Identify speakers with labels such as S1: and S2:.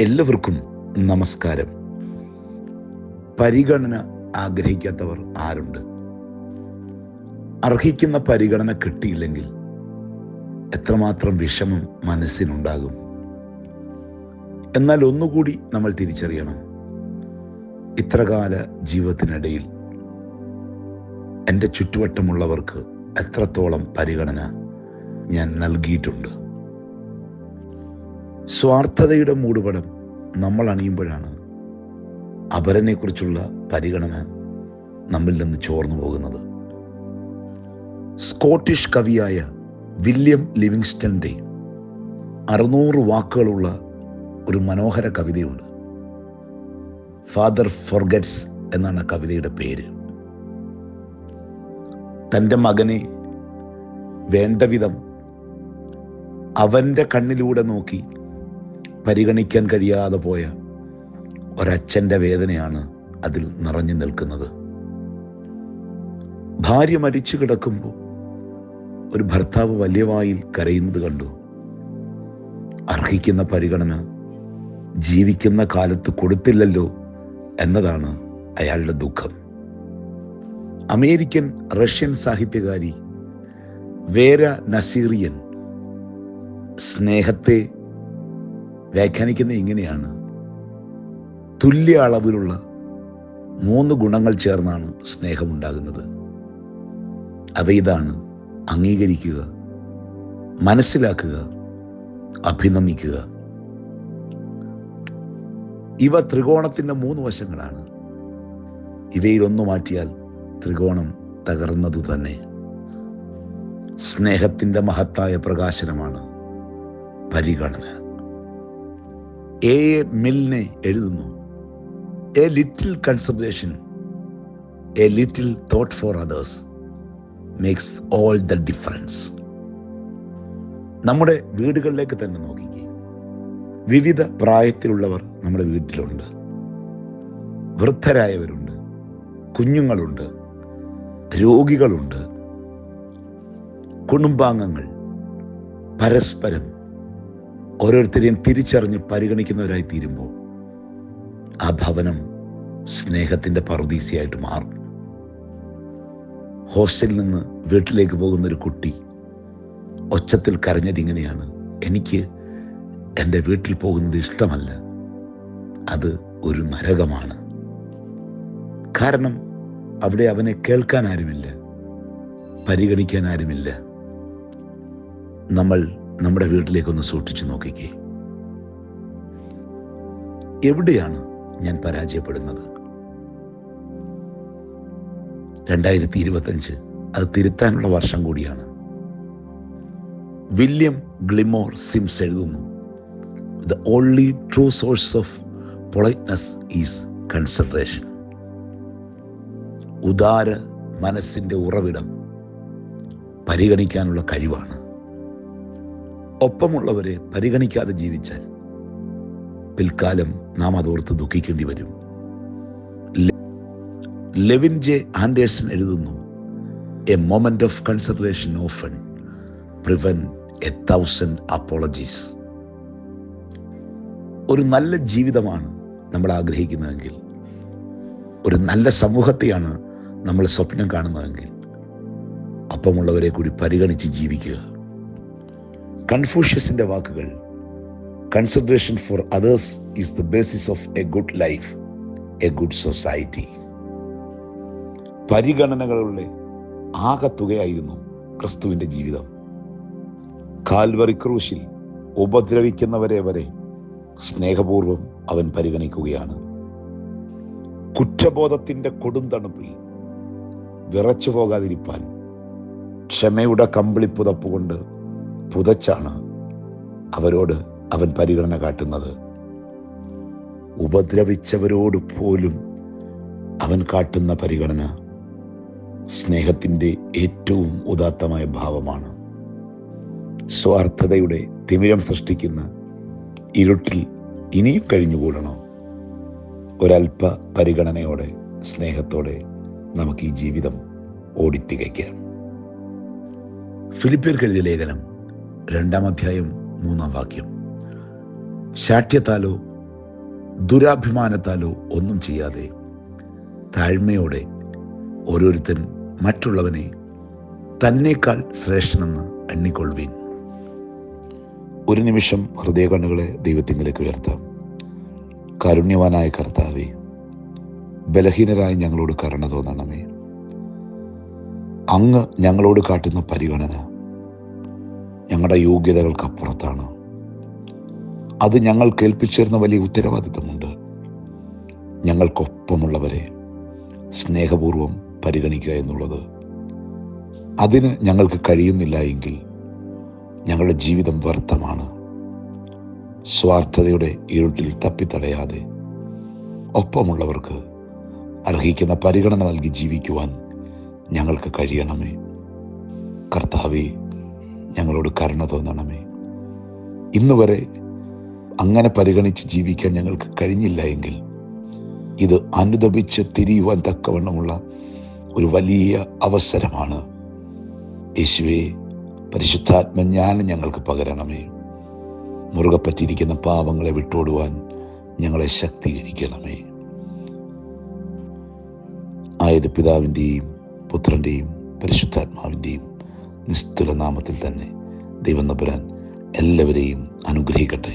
S1: എല്ലാവർക്കും നമസ്കാരം. പരിഗണന ആഗ്രഹിക്കാത്തവർ ആരുണ്ട്? അർഹിക്കുന്ന പരിഗണന കിട്ടിയില്ലെങ്കിൽ എത്രമാത്രം വിഷമം മനസ്സിനുണ്ടാകും? എന്നാൽ ഒന്നുകൂടി നമ്മൾ തിരിച്ചറിയണം. ഇത്രകാല ജീവിതത്തിനിടയിൽ എന്റെ ചുറ്റുവട്ടമുള്ളവർക്ക് എത്രത്തോളം പരിഗണന ഞാൻ നൽകിയിട്ടുണ്ട്? സ്വാർത്ഥതയുടെ മൂടുപടം നമ്മൾ അണിയുമ്പോഴാണ് അപരനെക്കുറിച്ചുള്ള പരിഗണന നമ്മിൽ നിന്ന് ചോർന്നു പോകുന്നത്. സ്കോട്ടിഷ് കവിയായ വില്യം ലിവിങ്സ്റ്റന്റെ അറുന്നൂറ് വാക്കുകളുള്ള ഒരു മനോഹര കവിതയുണ്ട്. ഫാദർ ഫോർഗറ്റ്സ് എന്നാണ് കവിതയുടെ പേര്. തന്റെ മകനെ വേണ്ട വിധം അവന്റെ കണ്ണിലൂടെ നോക്കി പരിഗണിക്കാൻ കഴിയാതെ പോയ ഒരച്ഛന്റെ വേദനയാണ് അതിൽ നിറഞ്ഞു നിൽക്കുന്നത്. ഭാര്യ മരിച്ചു കിടക്കുമ്പോൾ ഒരു ഭർത്താവ് വലിയ വായിൽ കരയുന്നത് കണ്ടു. അർഹിക്കുന്ന പരിഗണന ജീവിക്കുന്ന കാലത്ത് കൊടുത്തില്ലല്ലോ എന്നതാണ് അയാളുടെ ദുഃഖം. അമേരിക്കൻ റഷ്യൻ സാഹിത്യകാരി വേര നസീറിയൻ സ്നേഹത്തെ വ്യാഖ്യാനിക്കുന്ന ഇങ്ങനെയാണ്. തുല്യ അളവിലുള്ള മൂന്ന് ഗുണങ്ങൾ ചേർന്നാണ് സ്നേഹമുണ്ടാകുന്നത്. അവ ഇതാണ്. അംഗീകരിക്കുക മനസ്സിലാക്കുക അഭിനന്ദിക്കുക. ഇവ ത്രികോണത്തിന്റെ മൂന്ന് വശങ്ങളാണ്. ഇവയിലൊന്നു മാറ്റിയാൽ ത്രികോണം തകർന്നതു തന്നെ. സ്നേഹത്തിന്റെ മഹത്തായ പ്രകാശനമാണ് പരിഗണന. എ എ എഴുതുന്നു. A little consideration a little thought for others makes all the difference നമ്മുടെ വീടുകളിലേക്ക് തന്നെ നോക്കിക്കേ. വിവിധ പ്രായത്തിലുള്ളവർ നമ്മുടെ വീട്ടിലുണ്ട്. വൃദ്ധരായവരുണ്ട്. കുഞ്ഞുങ്ങളുണ്ട്. രോഗികളുണ്ട്. കുടുംബാംഗങ്ങൾ. പരസ്പരം ഓരോരുത്തരെയും തിരിച്ചറിഞ്ഞ് പരിഗണിക്കുന്നവരായി തീരുമ്പോൾ ആ ഭവനം സ്നേഹത്തിന്റെ പറുദീസയായിട്ട് മാറും. ഹോസ്റ്റലിൽ നിന്ന് വീട്ടിലേക്ക് പോകുന്ന ഒരു കുട്ടി ഒച്ചത്തിൽ കരഞ്ഞതിങ്ങനെയാണ് എനിക്ക് എന്റെ വീട്ടിൽ പോകുന്നത് ഇഷ്ടമല്ല. അത് ഒരു നരകമാണ്. കാരണം അവിടെ അവനെ കേൾക്കാൻ ആരുമില്ല പരിഗണിക്കാൻ ആരുമില്ല. നമ്മൾ നമ്മുടെ വീട്ടിലേക്കൊന്ന് സൂക്ഷിച്ചു നോക്കിക്കേ. എവിടെയാണ് ഞാൻ പരാജയപ്പെടുന്നത്? രണ്ടായിരത്തി ഇരുപത്തഞ്ച് അത് തിരുത്താനുള്ള വർഷം കൂടിയാണ്. വില്യം ഗ്ലിമോർ സിംസ് എഴുതുന്നു the only true source of politeness is consideration ഉദാര മനസ്സിന്റെ ഉറവിടം പരിഗണിക്കാനുള്ള കഴിവാണ്. ഒപ്പമുള്ളവരെ പരിഗണിക്കാതെ ജീവിച്ചാൽ പിൽക്കാലം നാം അതോർത്ത് ദുഃഖിക്കേണ്ടി വരും. ലെവിൻ ജെ ആൻഡേഴ്സൺ എഴുതുന്നു a moment of consideration often prevent a apologies ഒരു നല്ല ജീവിതമാണ് നമ്മൾ ആഗ്രഹിക്കുന്നതെങ്കിൽ ഒരു നല്ല സമൂഹത്തെയാണ് നമ്മൾ സ്വപ്നം കാണുന്നതെങ്കിൽ അപ്പമുള്ളവരെ കൂടി പരിഗണിച്ച് ജീവിക്കുക. കൺഫ്യൂഷ്യസിന്റെ വാക്കുകൾ consideration for others is the basis of a good life a good society പരിഗണനകളുടെ ആകത്തുകയായിരുന്നു ക്രിസ്തുവിന്റെ ജീവിതം. കാൽവറി ക്രൂശിൽ ഉപദ്രവിക്കുന്നവരെ വരെ സ്നേഹപൂർവം അവൻ പരിഗണിക്കുകയാണ്. കുറ്റബോധത്തിന്റെ കൊടുന്തണുപ്പിൽ വിറച്ചു പോകാതിരിപ്പാൻ ക്ഷമയുടെ കമ്പിളി പുതപ്പുകൊണ്ട് പുതച്ചാണ് അവരോട് അവൻ പരിഗണന കാട്ടുന്നത്. ഉപദ്രവിച്ചവരോട് പോലും അവൻ കാട്ടുന്ന പരിഗണന സ്നേഹത്തിന്റെ ഏറ്റവും ഉദാത്തമായ ഭാവമാണ്. സ്വാർത്ഥതയുടെ തിമിരം സൃഷ്ടിക്കുന്ന ഇരുട്ടിൽ ഇനിയും കഴിഞ്ഞുകൂടണോ. ഒരൽപ പരിഗണനയോടെ സ്നേഹത്തോടെ നമുക്ക് ഈ ജീവിതം ഓടിത്തികയ്ക്കാം. ഫിലിപ്പിയർക്ക് എഴുതിയ ലേഖനം രണ്ടാം അധ്യായം മൂന്നാം വാക്യം. ശാഠ്യത്താലോ ദുരാഭിമാനത്താലോ ഒന്നും ചെയ്യാതെ താഴ്മയോടെ ഓരോരുത്തൻ മറ്റുള്ളവനെ തന്നേക്കാൾ ശ്രേഷ്ഠനെന്ന് എണ്ണിക്കൊള്ളുവീൻ. ഒരു നിമിഷം ഹൃദയകണ്ണുകളെ ദൈവത്തിങ്കിലേക്ക് ഉയർത്താം. കാരുണ്യവാനായ കർത്താവെ ബലഹീനരായ ഞങ്ങളോട് കരുണ തോന്നണമേ. അങ്ങ് ഞങ്ങളോട് കാട്ടുന്ന പരിഗണന ഞങ്ങളുടെ യോഗ്യതകൾക്കപ്പുറത്താണ്. അത് ഞങ്ങൾ കേൾപ്പിച്ചിരുന്ന വലിയ ഉത്തരവാദിത്തമുണ്ട്. ഞങ്ങൾക്കൊപ്പമുള്ളവരെ സ്നേഹപൂർവം പരിഗണിക്കുക എന്നുള്ളത്. അതിന് ഞങ്ങൾക്ക് കഴിയുന്നില്ല എങ്കിൽ ഞങ്ങളുടെ ജീവിതം വ്യർത്ഥമാണ്. സ്വാർത്ഥതയുടെ ഇരുട്ടിൽ തപ്പിത്തടയാതെ ഒപ്പമുള്ളവർക്ക് അർഹിക്കുന്ന പരിഗണന നൽകി ജീവിക്കുവാൻ ഞങ്ങൾക്ക് കഴിയണമേ. കർത്താവെ ഞങ്ങളോട് കരുണ തോന്നണമേ. ഇന്ന് വരെ അങ്ങനെ പരിഗണിച്ച് ജീവിക്കാൻ ഞങ്ങൾക്ക് കഴിഞ്ഞില്ല എങ്കിൽ ഇത് അനുദപിച്ച് തിരിയുവാൻ തക്കവണ്ണമുള്ള ഒരു വലിയ അവസരമാണ്. യേശുവെ പരിശുദ്ധാത്മജ്ഞാനം ഞങ്ങൾക്ക് പകരണമേ. മുറുകെ പറ്റിയിരിക്കുന്ന പാപങ്ങളെ വിട്ടോടുവാൻ ഞങ്ങളെ ശക്തീകരിക്കണമേ. ആയത് പിതാവിന്റെയും പുത്രന്റെയും പരിശുദ്ധാത്മാവിന്റെയും നിസ്തുല നാമത്തിൽ തന്നെ ദൈവം നപുരാൻ എല്ലാവരെയും അനുഗ്രഹിക്കട്ടെ.